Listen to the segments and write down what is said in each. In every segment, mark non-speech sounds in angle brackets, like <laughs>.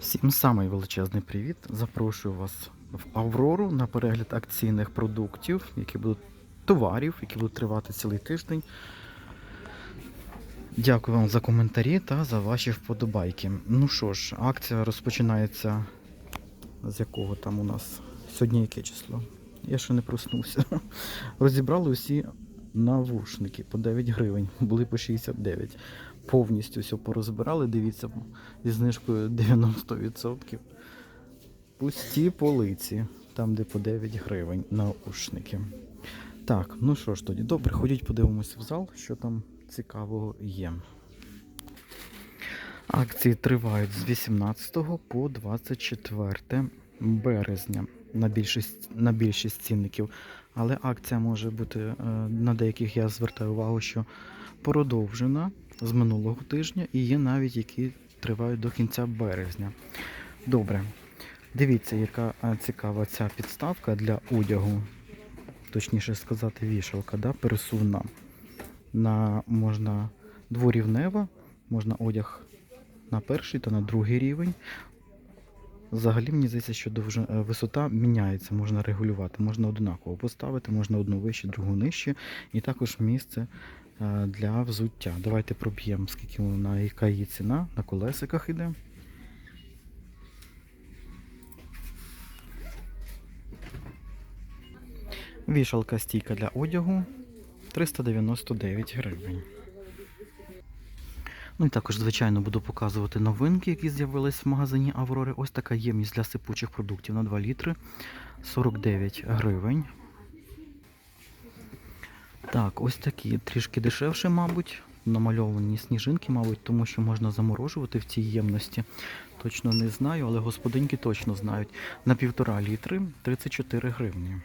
Всім самий величезний привіт. Запрошую вас в Аврору на перегляд акційних продуктів, які будуть товарів, які будуть тривати цілий тиждень. Дякую вам за коментарі та за ваші вподобайки. Ну що ж, акція розпочинається з якого там у нас сьогодні яке число? Я ще не проснувся. Розібрали усі навушники по 9 гривень, були по 69. Повністю все порозбирали, дивіться, зі знижкою 90%. Пусті полиці, там, де по 9 гривень наушники. Так, ну що ж тоді, добре, ходіть подивимося в зал, що там цікавого є. Акції тривають з 18 по 24 березня на більшість, на більшість цінників. Але акція може бути е, на деяких я звертаю увагу, що продовжена з минулого тижня і є навіть які тривають до кінця березня. Добре. Дивіться, яка е, цікава ця підставка для одягу, точніше сказати, вішалка, да, пересувна. На, можна дворівнева, можна одяг на перший та на другий рівень. Взагалі, мені здається, що довжи- е, висота міняється, можна регулювати. Можна однаково поставити, можна одну вище, другу нижче. І також місце для взуття. Давайте проб'ємо, скільки вона, яка її ціна на колесиках іде. Вішалка стійка для одягу 399 гривень. Ну і також, звичайно, буду показувати новинки, які з'явились в магазині Аврори. Ось така ємність для сипучих продуктів на 2 літри 49 гривень. Так, ось такі трішки дешевше, мабуть. Намальовані сніжинки, мабуть, тому що можна заморожувати в цій ємності. Точно не знаю, але господинки точно знають. На півтора літри 34 гривні.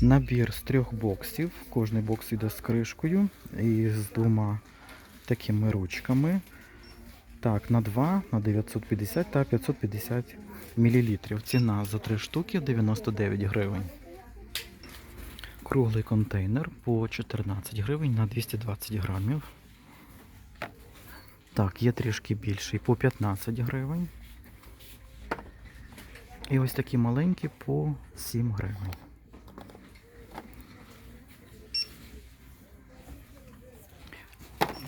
Набір з трьох боксів. Кожний бокс йде з кришкою і з двома такими ручками. Так, на 2, на 950 та 550 мл. Ціна за 3 штуки 99 гривень. Круглий контейнер по 14 гривень на 220 грамів. Так, є трішки більший по 15 гривень. І ось такі маленькі по 7 гривень.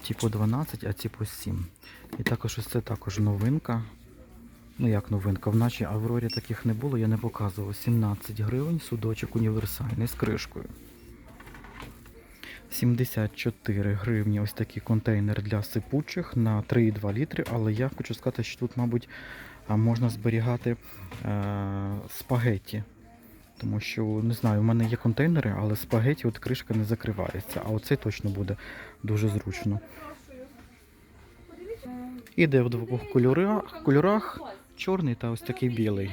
Ті по 12, а ці по 7. І також ось це також новинка. Ну як новинка, в нашій Аврорі таких не було, я не показував. 17 гривень, судочок універсальний з кришкою. 74 гривні ось такий контейнер для сипучих на 3,2 літри, але я хочу сказати, що тут, мабуть, можна зберігати е- спагетті. Тому що, не знаю, у мене є контейнери, але спагеті от кришка не закривається. А оцей точно буде дуже зручно. Іде в двох кольорах, кольорах чорний та ось такий білий.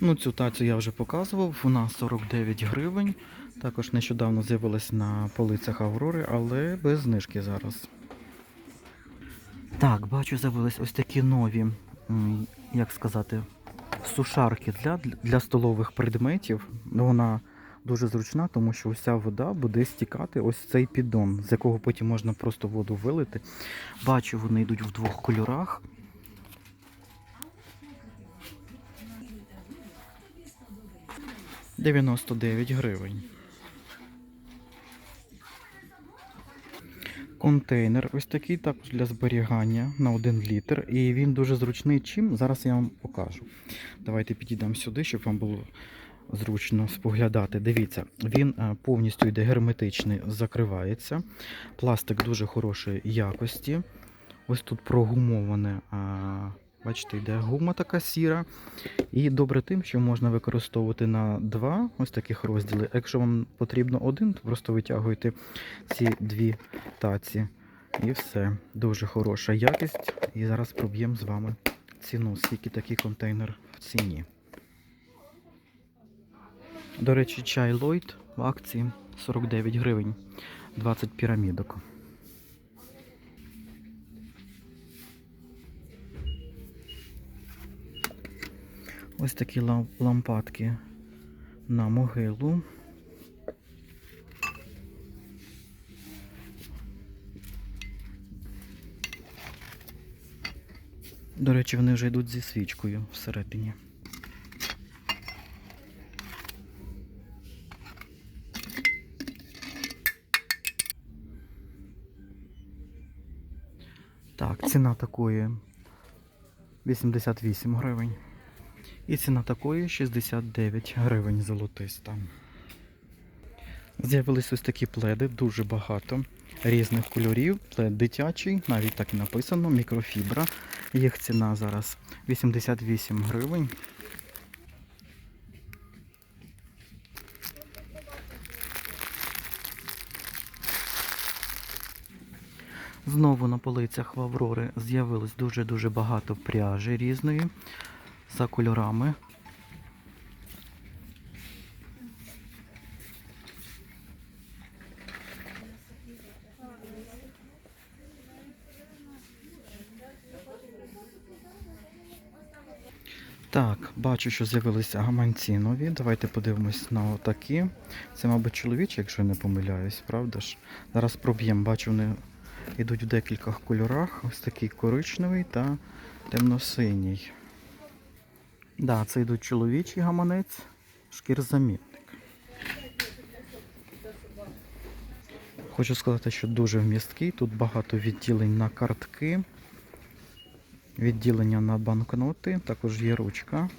Ну, цю тацю я вже показував, вона 49 гривень. Також нещодавно з'явилась на полицях Аврори, але без знижки зараз. Так, бачу, з'явились ось такі нові, як сказати, сушарки для, для столових предметів. Вона дуже зручна, тому що вся вода буде стікати ось цей піддон, з якого потім можна просто воду вилити. Бачу, вони йдуть в двох кольорах. Дев'яносто дев'ять гривень. Контейнер ось такий також для зберігання на 1 літр. І він дуже зручний чим. Зараз я вам покажу. Давайте підійдемо сюди, щоб вам було зручно споглядати. Дивіться, він е, повністю йде герметичний, закривається. Пластик дуже хорошої якості. Ось тут прогумоване. Бачите, йде гума така сіра. І добре тим, що можна використовувати на два ось таких розділи. Якщо вам потрібно один, то просто витягуєте ці дві таці. І все. Дуже хороша якість. І зараз проб'ємо з вами ціну, скільки такий контейнер в ціні. До речі, чай Lloyd в акції 49 гривень, 20 пірамідок. Ось такі лампадки на могилу. До речі, вони вже йдуть зі свічкою всередині. Так, ціна такої 88 гривень. І ціна такої 69 гривень золотиста. З'явились ось такі пледи, дуже багато різних кольорів. Плед дитячий, навіть так і написано, мікрофібра. Їх ціна зараз 88 гривень. Знову на полицях в Аврори з'явилось дуже-дуже багато пряжі різної за кольорами. Так, бачу, що з'явилися гаманці нові. Давайте подивимось на отакі. Це, мабуть, чоловічі, якщо я не помиляюсь, правда ж? Зараз проб'ємо, бачу, вони йдуть в декількох кольорах. Ось такий коричневий та темно-синій. Да, це йдуть чоловічий гаманець, шкірзамітник. Хочу сказати, що дуже вмісткий. Тут багато відділень на картки, відділення на банкноти, також є ручка,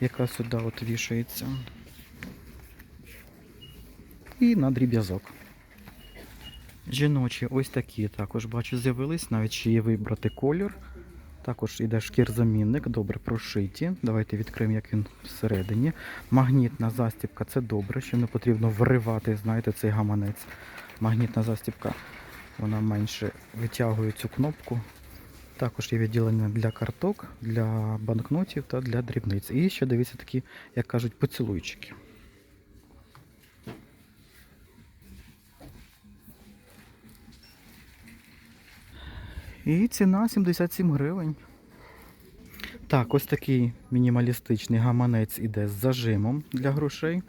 яка сюди от вішається. І на дріб'язок. Жіночі ось такі також бачу з'явились, навіть ще є вибрати колір. Також йде шкірзамінник, добре прошиті. Давайте відкриємо, як він всередині. Магнітна застібка це добре, що не потрібно вривати, знаєте, цей гаманець. Магнітна застібка, вона менше витягує цю кнопку. Також є відділення для карток, для банкнотів та для дрібниць. І ще дивіться такі, як кажуть, поцілуйчики. І ціна 77 гривень. Так, ось такий мінімалістичний гаманець іде з зажимом для грошей.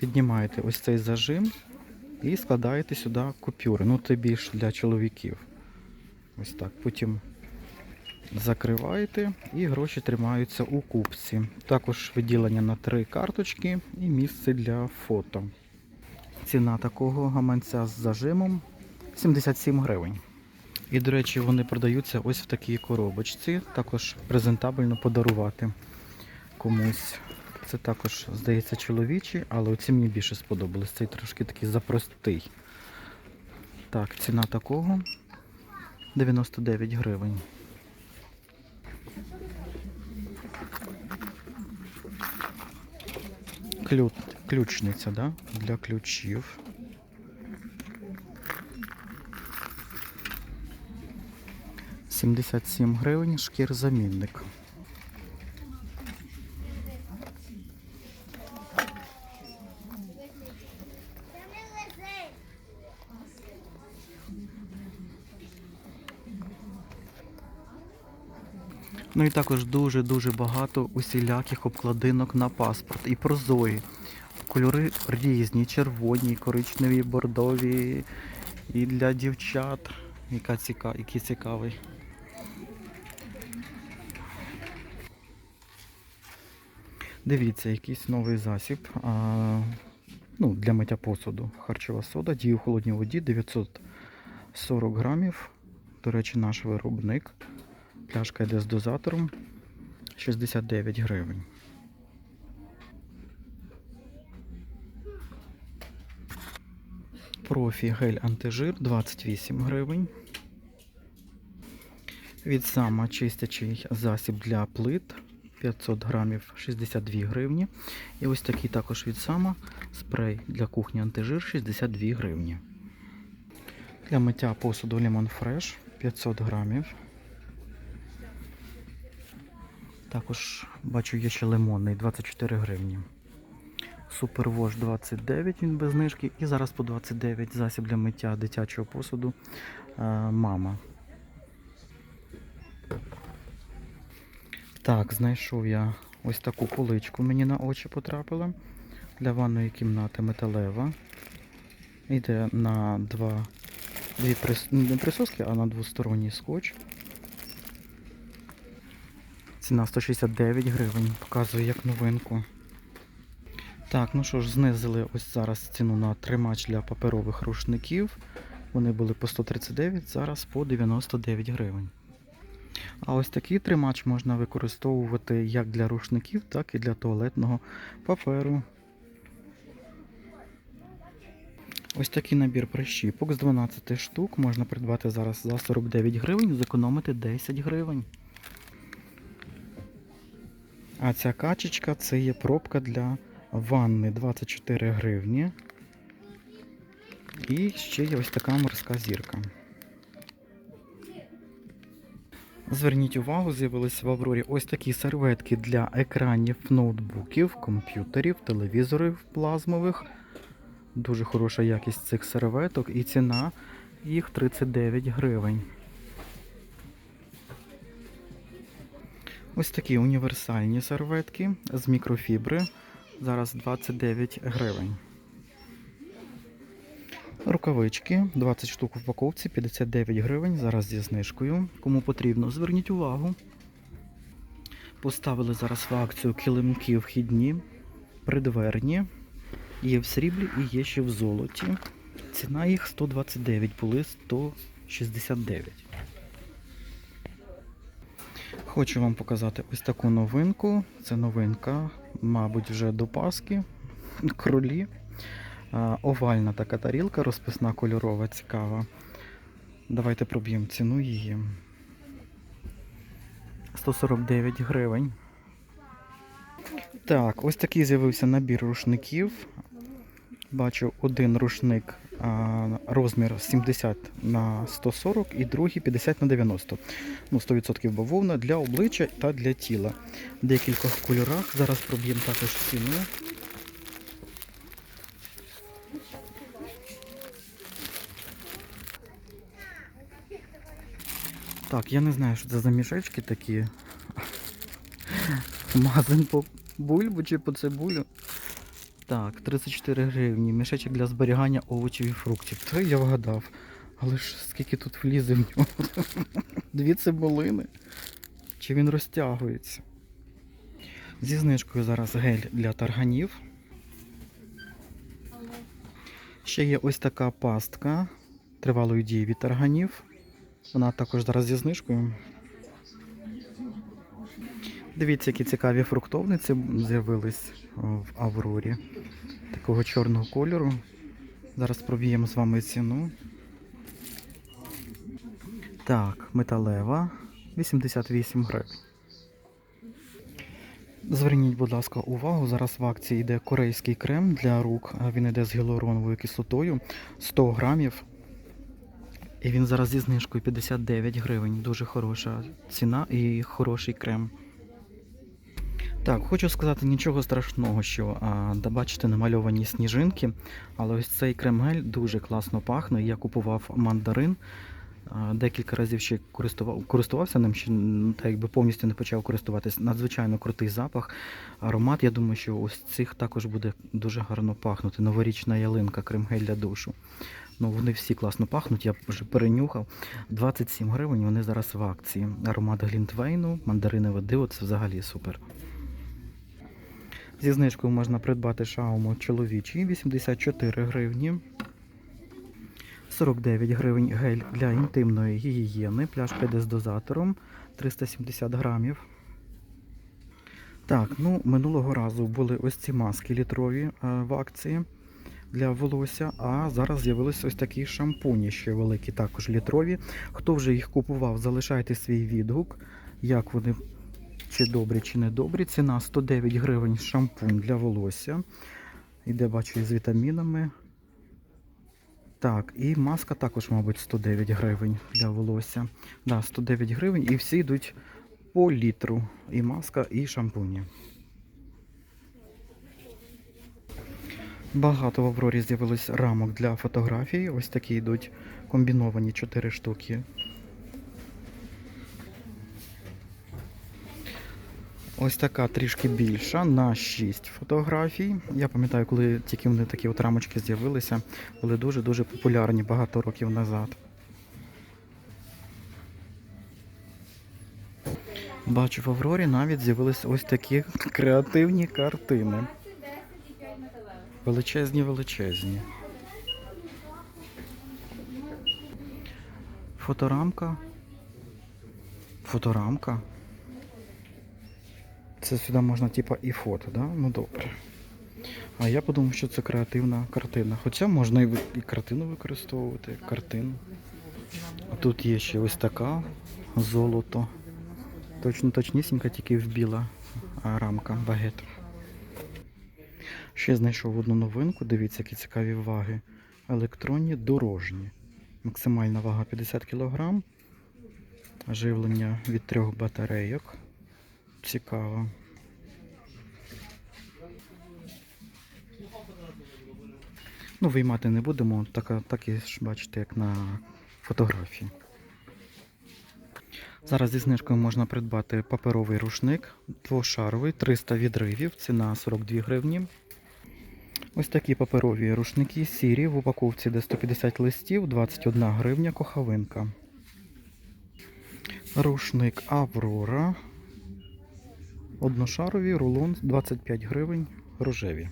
Піднімаєте ось цей зажим і складаєте сюди купюри. Ну, це більш для чоловіків. Ось так. Потім закриваєте і гроші тримаються у купці. Також виділення на три карточки і місце для фото. Ціна такого гаманця з зажимом 77 гривень. І, до речі, вони продаються ось в такій коробочці. Також презентабельно подарувати комусь. Це також, здається, чоловічі, але оці мені більше сподобались. Цей трошки такий запростий. Так, ціна такого 99 гривень. Ключ, ключниця, да? Для ключів. Сімдесят сім гривень шкір-замінник. Ну і також дуже-дуже багато усіляких обкладинок на паспорт. І прозорі. Кольори різні, червоні, коричневі, бордові. І для дівчат. Яка ціка... Який цікавий. Дивіться, якийсь новий засіб. А, ну, для миття посуду. Харчова сода, діє у холодній воді 940 грамів. До речі, наш виробник. Пляшка йде з дозатором 69 гривень. Профі гель антижир 28 гривень. Від сама чистячий засіб для плит 500 грамів 62 гривні. І ось такий також від сама спрей для кухні антижир 62 гривні. Для миття посуду Lemon Fresh 500 грамів. Також бачу є ще лимонний 24 гривні. Супервош 29, він без знижки. І зараз по 29 засіб для миття дитячого посуду е, мама. Так, знайшов я ось таку поличку, мені на очі потрапила. Для ванної кімнати металева. Йде на два, дві прис... не присоски, а на двосторонній скотч. Ціна 169 гривень. Показую як новинку. Так, ну що ж, знизили ось зараз ціну на тримач для паперових рушників. Вони були по 139, зараз по 99 гривень. А ось такий тримач можна використовувати як для рушників, так і для туалетного паперу. Ось такий набір прищіпок з 12 штук можна придбати зараз за 49 гривень, зекономити 10 гривень. А ця качечка це є пробка для ванни 24 гривні. І ще є ось така морська зірка. Зверніть увагу, з'явилися в Аврорі ось такі серветки для екранів ноутбуків, комп'ютерів, телевізорів плазмових. Дуже хороша якість цих серветок і ціна їх 39 гривень. Ось такі універсальні серветки з мікрофібри. Зараз 29 гривень. Рукавички 20 штук в упаковці, 59 гривень. Зараз зі знижкою. Кому потрібно, зверніть увагу. Поставили зараз в акцію килимки вхідні, придверні. Є в сріблі і є ще в золоті. Ціна їх 129, були 169. Хочу вам показати ось таку новинку. Це новинка, мабуть, вже до Паски. Кролі. Овальна така тарілка, розписна кольорова, цікава. Давайте проб'ємо ціну її. 149 гривень. Так, ось такий з'явився набір рушників. Бачу один рушник а, розмір 70 на 140 і другий 50 на 90. Ну, 100% бавовна для обличчя та для тіла. В декількох кольорах. Зараз проб'ємо також ціну. Так, я не знаю, що це за мішечки такі. Магазин по бульбу чи по цибулю. Так, 34 гривні. Мішечок для зберігання овочів і фруктів. Це я вгадав. Але ж скільки тут влізе в нього? Дві цибулини. Чи він розтягується? Зі знижкою зараз гель для тарганів. Ще є ось така пастка тривалої дії від тарганів. Вона також зараз зі знижкою. Дивіться, які цікаві фруктовниці з'явились в Аврорі. Такого чорного кольору. Зараз проб'ємо з вами ціну. Так, металева 88 гривень. Зверніть, будь ласка, увагу. Зараз в акції йде корейський крем для рук. Він йде з гіалуроновою кислотою 100 грамів. І він зараз зі знижкою 59 гривень. Дуже хороша ціна і хороший крем. Так, хочу сказати нічого страшного, що бачите намальовані сніжинки, але ось цей крем-гель дуже класно пахне. Я купував мандарин. Декілька разів ще користував, користувався ним, ще так якби повністю не почав користуватись. Надзвичайно крутий запах. Аромат, я думаю, що ось цих також буде дуже гарно пахнути. Новорічна ялинка, крем-гель для душу. Ну, вони всі класно пахнуть, я вже перенюхав. 27 гривень, вони зараз в акції. Аромат глінтвейну, мандаринове диво, це взагалі супер. Зі знижкою можна придбати шауму чоловічий 84 гривні. 49 гривень гель для інтимної гігієни, пляшка з дозатором 370 грамів. Так, ну минулого разу були ось ці маски літрові е, в акції для волосся, а зараз з'явились ось такі шампуні ще великі, також літрові. Хто вже їх купував, залишайте свій відгук, як вони чи добрі, чи не добрі. Ціна 109 гривень шампунь для волосся. Іде, бачу, із вітамінами. Так, і маска також, мабуть, 109 гривень для волосся. Да, 109 гривень і всі йдуть по літру. І маска, і шампуні. Багато в Аврорі з'явилось рамок для фотографій. Ось такі йдуть комбіновані 4 штуки. Ось така трішки більша на 6 фотографій. Я пам'ятаю, коли тільки вони такі от рамочки з'явилися, були дуже-дуже популярні багато років назад. Бачу, в Аврорі навіть з'явились ось такі <laughs> креативні картини. Величезні, величезні. Фоторамка. Фоторамка. Це сюди можна типа і фото, да? Ну добре. А я подумав, що це креативна картина. Хоча можна і, і картину використовувати, картину. Тут є ще ось така золото. Точно точнісінька, тільки в біла рамка, багет. Ще знайшов одну новинку, дивіться, які цікаві ваги. Електронні дорожні. Максимальна вага 50 кг. Живлення від трьох батарейок. Цікаво. Ну, виймати не будемо, так, так і ж бачите, як на фотографії. Зараз зі знижкою можна придбати паперовий рушник двошаровий, 300 відривів, ціна 42 гривні. Ось такі паперові рушники сірі в упаковці де 150 листів, 21 гривня кохавинка. Рушник Аврора. Одношарові, рулон 25 гривень, рожеві.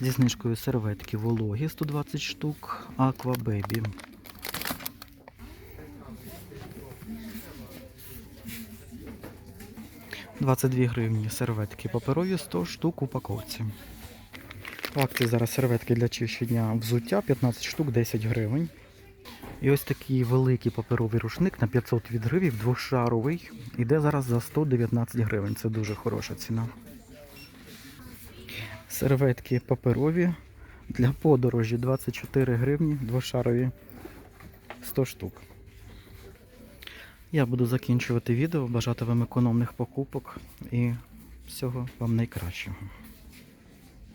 Зі знижкою серветки вологі 120 штук, Aqua Baby. – 22 гривні серветки паперові 100 штук упаковці. В акції зараз серветки для чищення взуття 15 штук 10 гривень. І ось такий великий паперовий рушник на 500 відгривів, двошаровий. Іде зараз за 119 гривень. Це дуже хороша ціна. Серветки паперові для подорожі 24 гривні, двошарові 100 штук. Я буду закінчувати відео, бажати вам економних покупок і всього вам найкращого.